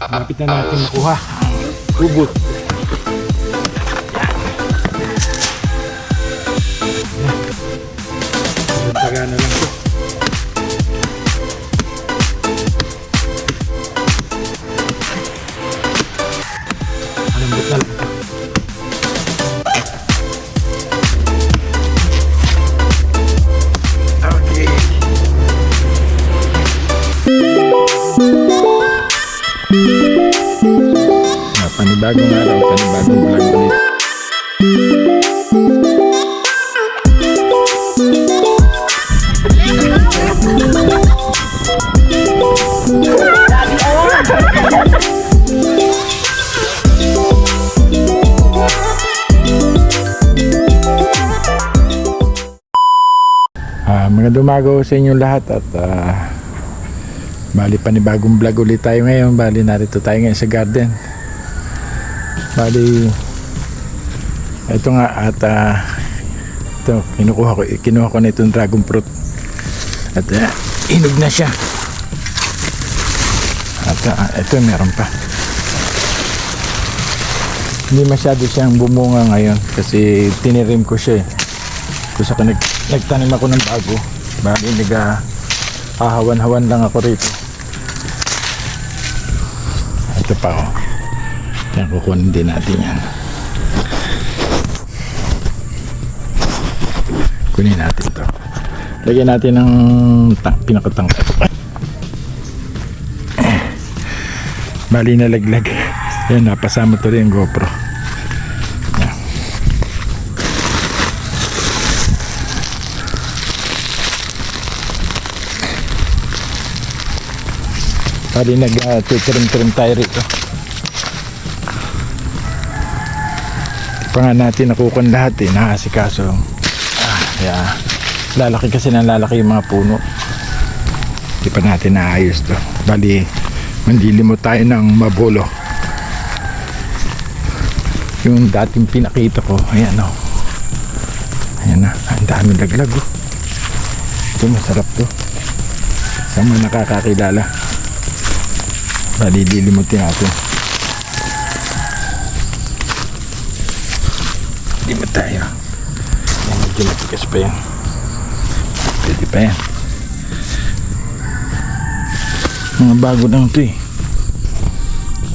Lapit na natin makuha. Ubot. Taga na lang po. Dumago sa inyo lahat at ah, bali panibagong vlog ulit tayo ngayon. Bali narito tayo ngayon sa garden. Bali ito nga at ah, ito kinukuha ko kinuha ko na itong dragon fruit. At ah, hinog na siya. At ah, ito meron pa. Hindi masyado siyang bumunga ngayon kasi tinirim ko siya eh. Kasi nag, nagtanim ako ng bago. Bali nag ah, hahawan-hawan lang ako rito. Ito pa oh. Yan, kukunin din natin yan. Kunin natin to. Lagyan natin ng ta- pinakatangkat. Bali nalaglag. Yan, napasama to rin GoPro. Bali nag-trim-trim tayo rito. Pa nga natin nakukuha lahat eh, nakasikaso. Ah, yeah. Lalaki kasi ng lalaki yung mga puno. Di pa natin naayos to. Bali, mandilimot tayo ng mabulo. Yung dating pinakita ko, ayan o. Ayan na, ang dami laglag oh. Ito masarap to. Sa mga nakakakilala. Bali, lilimutin natin. Limot tayo. Ayan, medyo matigas pa yan. Pwede pa yan. Mga bago lang to eh.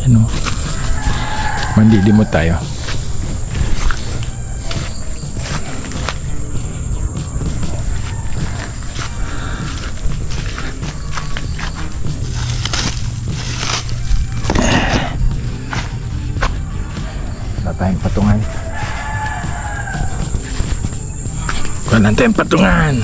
Ano? Mandilimot tayo. Tayong patungan. Wala tayong patungan.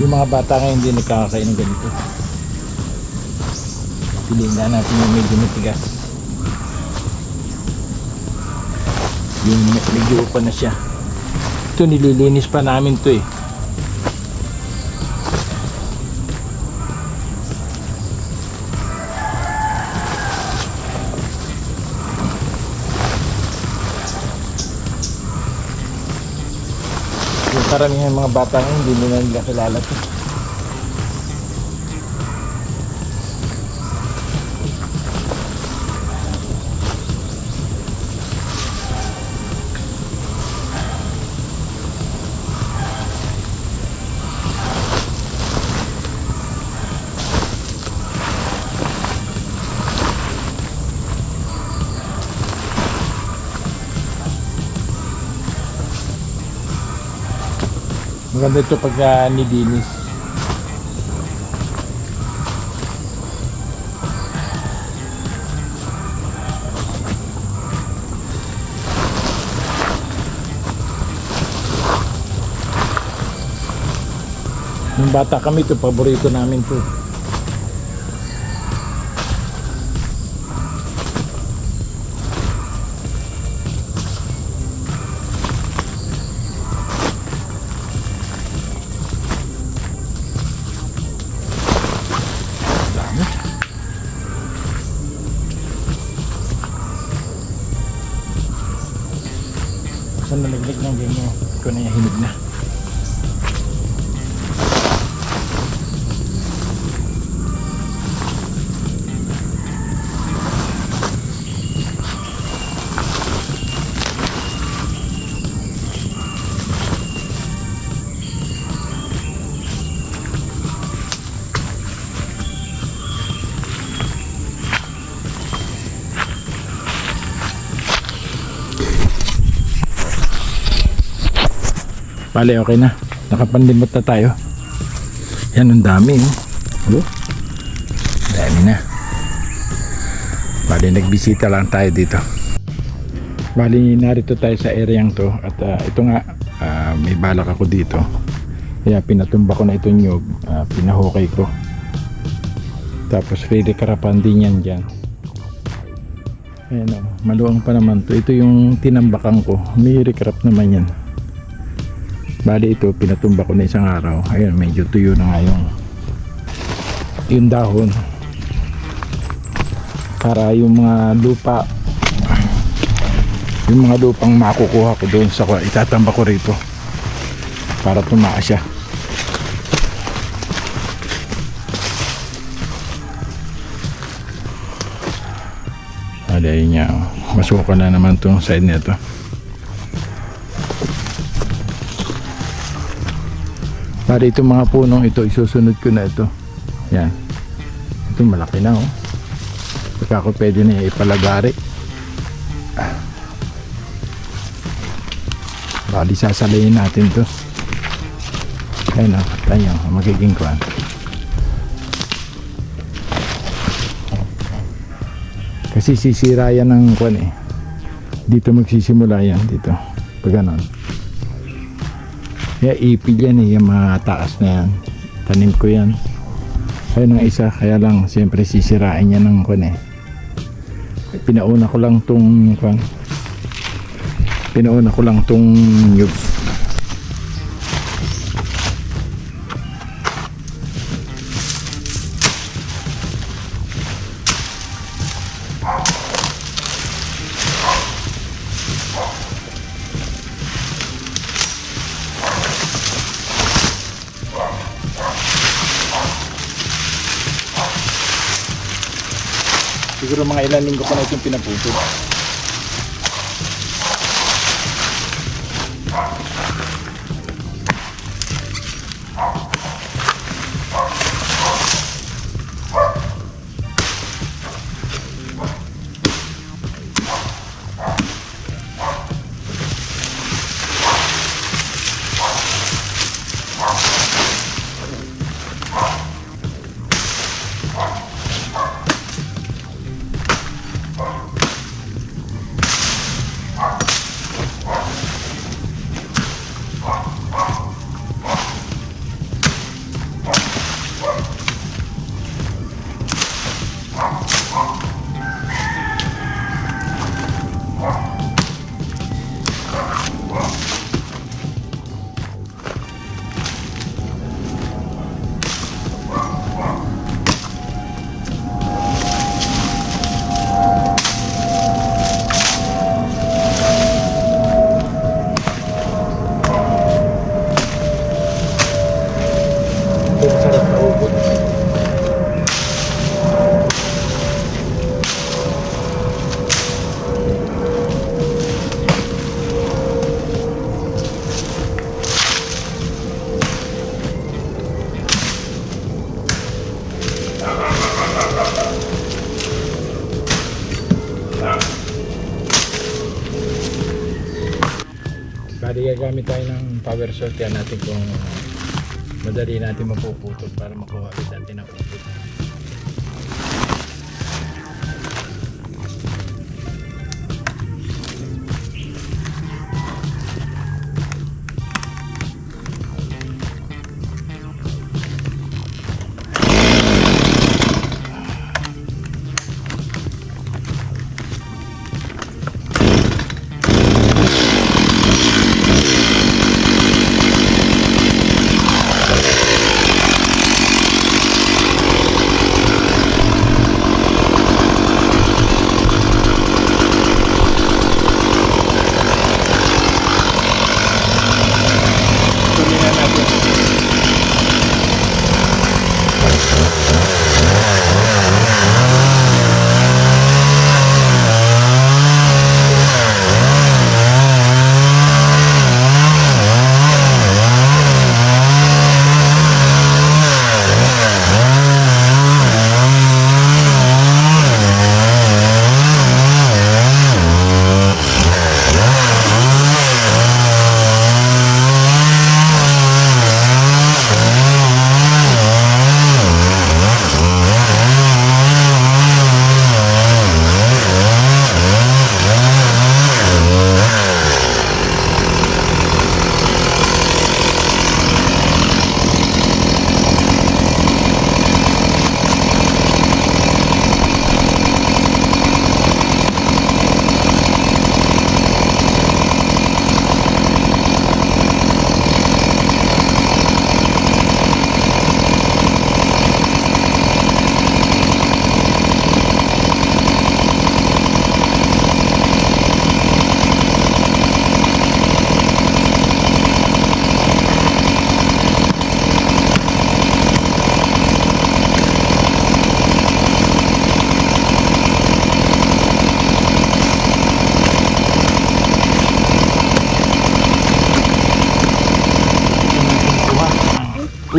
Yung mga bata ngayon hindi nagkakakain ng ganito. Piliin nga natin yung medyo matigas. Yung medyo pa na siya. Ito nililinis pa namin to eh. Yung karamihan mga bata ngayon, hindi nila nila kilala to. Maganda ito pag uh, nilinis. Nung bata kami ito, paborito namin to. Bale, okay na. Nakapandimot na tayo. Yan, ang dami. Oh. Oh. Dami na. Bale, nagbisita lang tayo dito. Bali, narito tayo sa areang to. At ah, ito nga, ah, may balak ako dito. Kaya pinatumba ko na itong nyog. ah, pinahukay ko. Tapos, ready karapan din yan dyan. Ayan o, maluwang pa naman to. Ito yung tinambakan ko. May recrap naman yan. Bali ito, pinatumba ko na isang araw. Ayun, medyo tuyo na nga yung, yung dahon. Para yung mga lupa, yung mga lupang makukuha ko doon sa itatamba ko rito. Para tumaas siya. Bali, ayun niya. oh. Masuka na naman tong side nito. Para itong mga punong ito, isusunod ko na ito. Yan. Ito malaki na oh. Baka ako pwede na ipalagari. Bali sasalayin natin to. Ayun oh, tayo, magiging kwan. Kasi sisira yan ng kwan eh. Dito magsisimula yan dito. Pag ganon. Kaya ipil yan eh, yung mga taas na yan. Tanim ko yan. Ayun ang isa, kaya lang siyempre sisirain niya ng kwan eh. Pinauna ko lang tong kwan. Pinauna ko lang tong nyug. Siguro mga ilan linggo ko na itong pinaputol. Gagamit tayo ng power source yan natin kung madali natin mapuputol para makuha natin ang putol.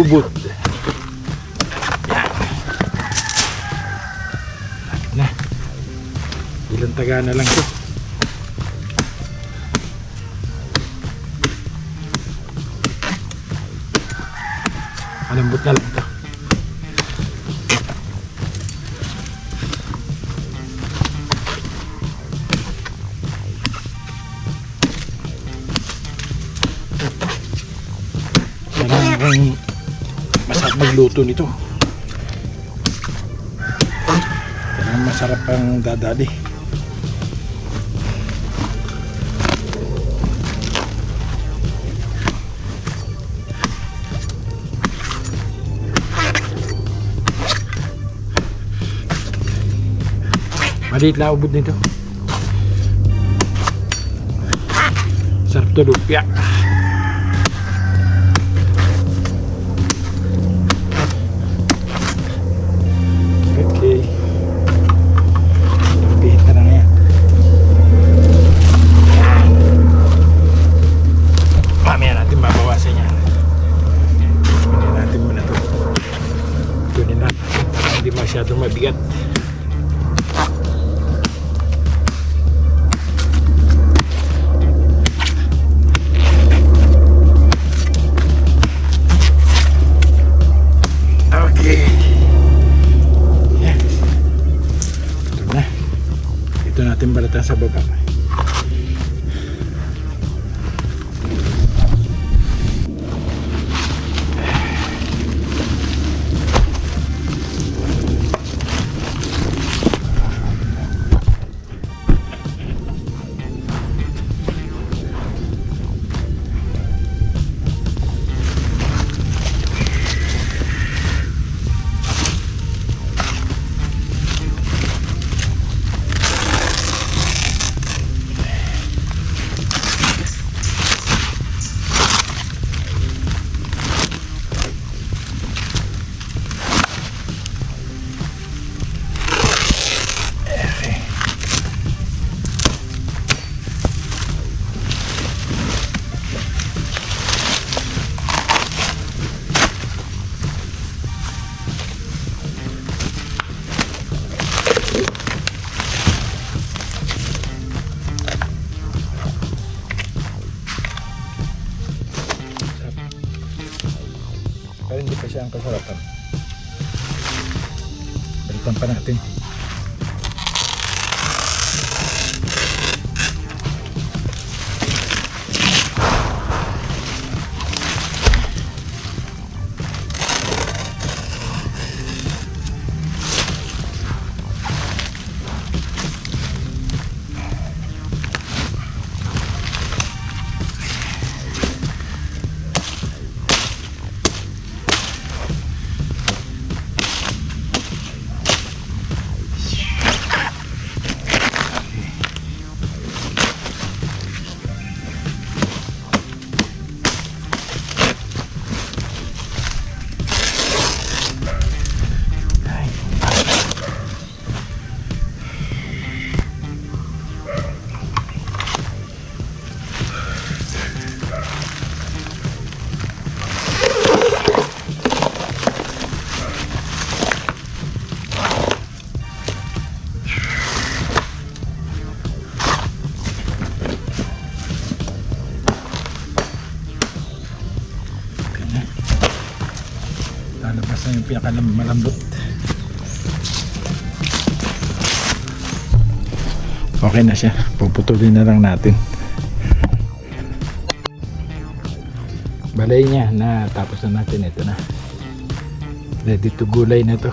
Ubod. Yan. Lapit na. Ilang taga na lang to. Malambot na lang to. Talagang masarap magluto nito. Talagang masarap ang dadali. Maliit lang ubod nito. Sarap to lumpia. Natin balatan pinakamalambot. Okay na siya. Puputulin na lang natin. Balay niya na tapos na natin ito na. Ready to gulay na to.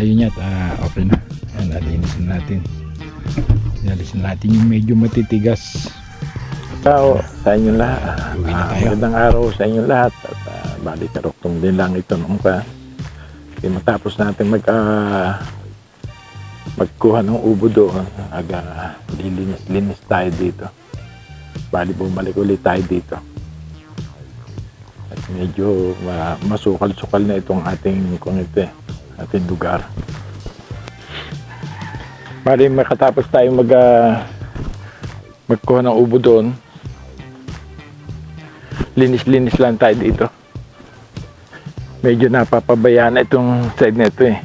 Wala yun yat. Ah, okay na. Yan. nalinis na natin. Na natin yung medyo matitigas. Tao, sa inyong lahat. Ah, tayo. magandang araw sa inyong lahat. At uh, bali karoktong din lang ito noong pa. Kasi matapos natin mag ah, magkuha ng ubo doon, aga lilinis-linis tayo dito. Bali bumalik ulit tayo dito. At medyo ma- masukal-sukal na itong ating kung ito eh, ating lugar. Bali makatapos tayo mag ah, magkuha ng ubo doon. Linis-linis lang tayo dito. Medyo napapabayaan na itong side na ito eh.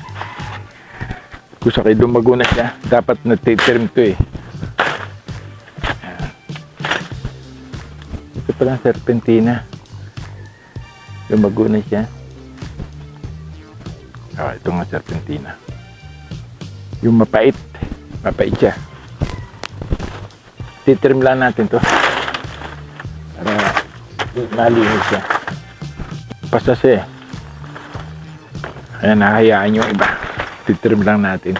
Kung sakay lumago na siya, dapat natitirm to eh. Ito pala serpentina. Lumago na siya. Ah, ito nga serpentina. Yung mapait. Mapait siya. Titrim lang natin to. Para malinis siya. Pasas eh. Ayan, nakahayaan yung iba. Titrim lang natin.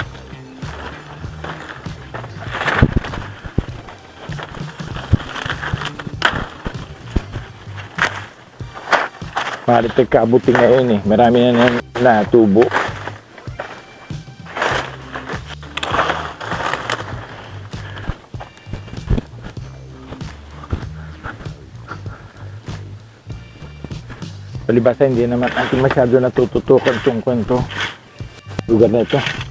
Malit nagkaabuti ngayon eh. Marami na na, na tubo. Palibasa hindi naman natin masyado natututukan itong kwento. Lugar na ito.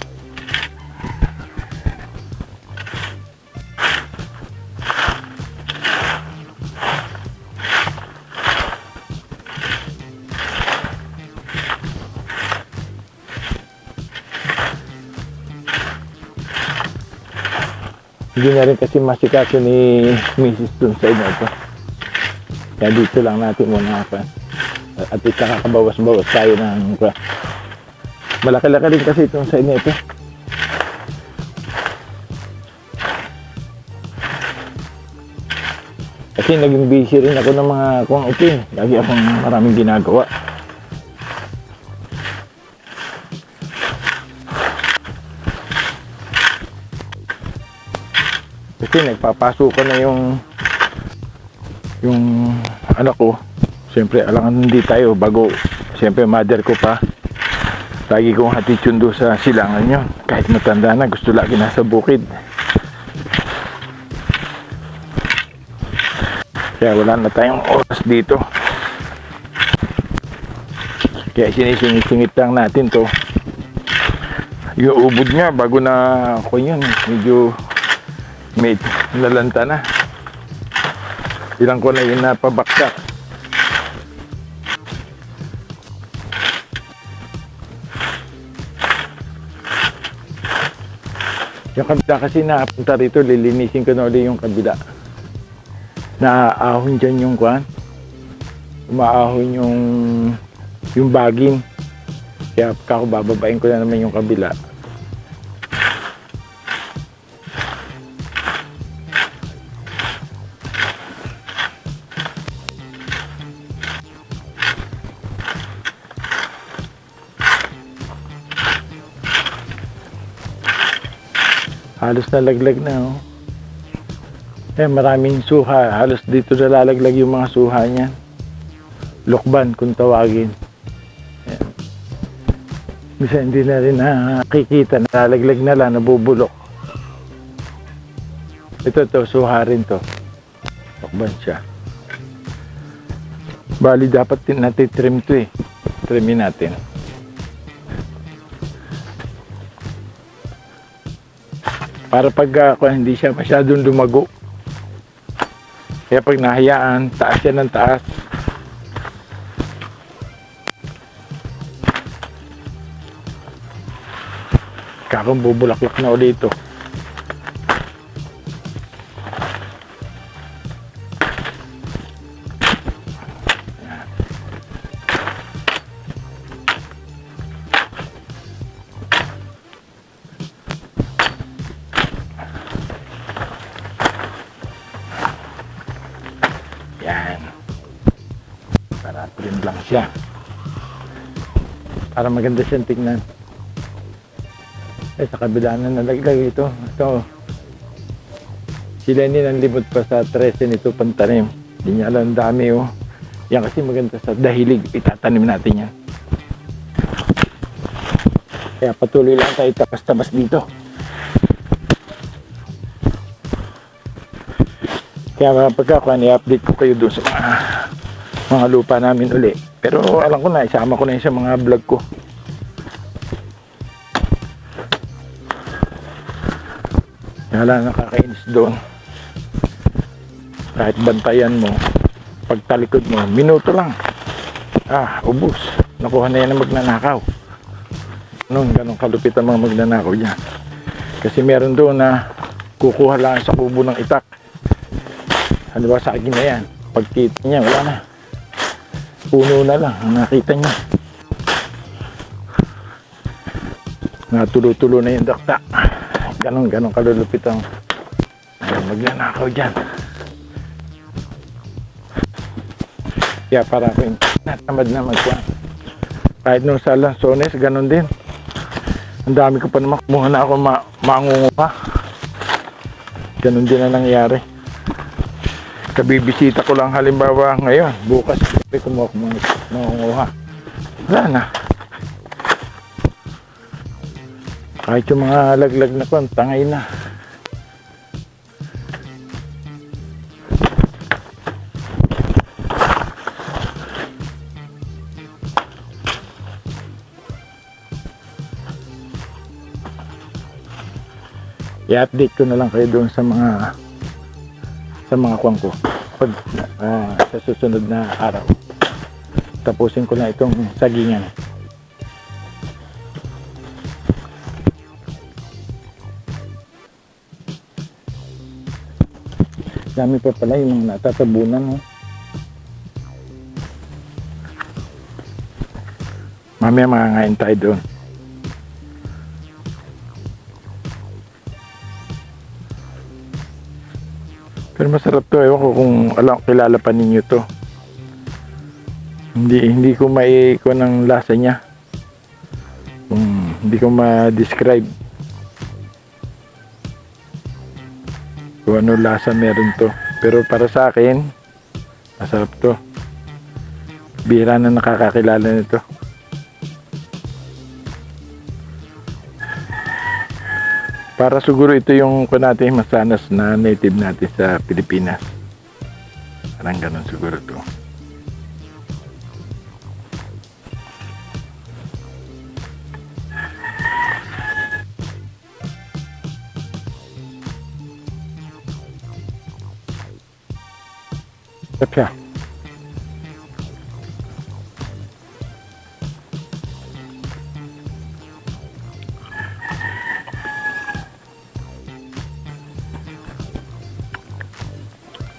Hindi na rin kasi masikaso ni Mrs. dun sa ina ito. Kaya dito lang natin muna pa at ikakakabawas-bawas tayo ng kwa. Malaki-laki rin kasi itong sa inyo ito. Kasi naging busy rin ako ng mga kung eh. Lagi akong maraming ginagawa. Kasi nagpapasukan na yung yung anak ko Siyempre, alangan hindi tayo bago. Siyempre, mother ko pa. Lagi kong hatid yun doon sa silangan yun. Kahit matanda na, gusto lagi nasa bukid. Kaya wala na tayong oras dito. Kaya sinisingit-singit lang natin to. Yung ubod nga, bago na ako yun, medyo may nalanta na. Ilang ko na yun napabaksak. Yung kabila kasi napunta rito, lilinisin ko na ulit yung kabila. Naaahon dyan yung kwan. Umaahon yung yung bagin. Kaya kako bababain ko na naman yung kabila. Halos nalaglag na oh. Eh, maraming suha. Halos dito nalalaglag yung mga suha niya. Lokban kung tawagin. Ayan. Bisa hindi na rin nakikita. Nalalaglag na lang, nabubulok. Ito to, suha rin to. Lokban siya. Bali, dapat din natin trim to eh. Trimin natin. Para pag kung hindi siya masyadong lumago. Kaya pag nahayaan, taas yan ng taas. Kakang bubulaklak na ulit ito. Siya. Para maganda siyang tingnan. Eh, sa kabila na nalaglag ito. Ito. Si Lenny nanlibot pa sa 13 nito pantanim. Hindi niya alam dami oh. Yan kasi maganda sa dahilig. Itatanim natin yan. Kaya patuloy lang tayo tapas-tabas dito. Kaya mga pagkakuan, i-update ko kayo doon sa mga, mga lupa namin uli. Pero alam ko na, isama ko na yun sa mga vlog ko. Lang nakakainis doon. Kahit bantayan mo, pagtalikod mo, minuto lang. Ah, ubus. Nakuha na yan ang magnanakaw. Anong ganong kalupit ang mga magnanakaw dyan. Kasi meron doon na kukuha lang sa kubo ng itak. Ano ba sa akin na yan? Pagkita niya, wala na. Puno na lang ang nakita niya. Natulo-tulo na yung dakta. Ganon, ganon kalulupit ang ang magnanakaw dyan. Kaya para ako natamad na magkuhan. Kahit nung sa Lanzones, ganon din. Ang dami ko pa naman kumuha na ako ma mangunguha. Ganon din na nangyari. Kabibisita ko lang halimbawa ngayon, bukas may kumuha mangunguha. Wala na. Kahit yung mga laglag na kon, tangay na. I-update ko na lang kayo doon sa mga sa mga kwang ko pag ah, sa susunod na araw. Tapusin ko na itong sagingan. Dami pa pala yung mga natatabunan. No? Mamaya makakain tayo doon. Pero masarap to. Ewan ko kung alam, kilala pa ninyo to. Hindi, hindi ko mai ko ng lasa niya. Kung hindi ko ma-describe. Kung ano lasa meron to. Pero para sa akin, masarap to. Bira na nakakakilala nito. Para siguro ito yung ko natin masanas na native natin sa Pilipinas. Parang ganun siguro to. Tapya.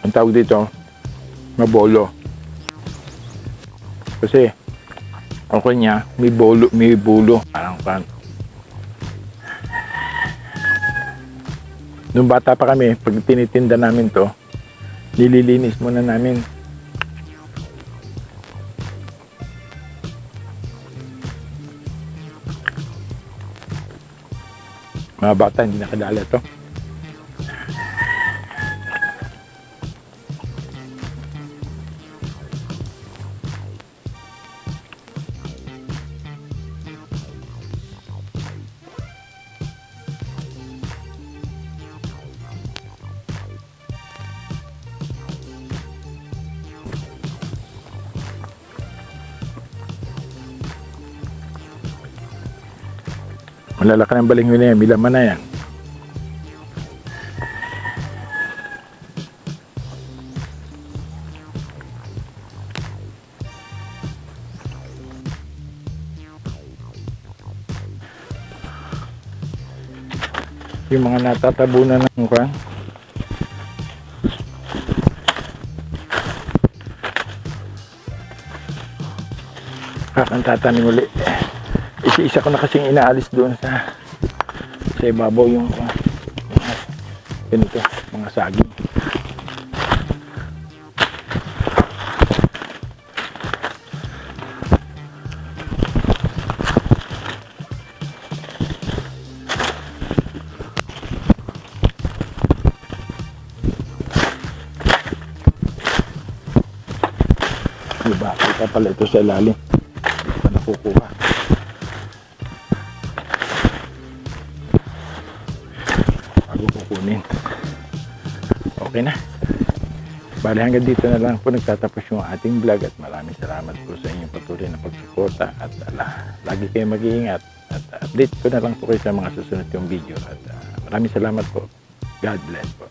Ang tawag dito, mabolo. Kasi, ang kanya, may bolo, may bulo. Parang pan. Nung bata pa kami, pag tinitinda namin to, nililinis muna namin. Mga bata, hindi nakadala to. Malalaki ng baling na yan, bilaman na yan. Yung mga natatabunan ng kwan. Kakantatanim ulit isa-isa ko na kasing inaalis doon sa sa ibabaw yung uh, ganito, mga saging. Diba? Kita pala ito sa ilalim. Bali hanggang dito na lang po nagtatapos yung ating vlog at maraming salamat po sa inyong patuloy na pagsuporta at ala, lagi kayo mag-iingat at update ko na lang po kayo sa mga susunod yung video at ah, maraming salamat po. God bless po.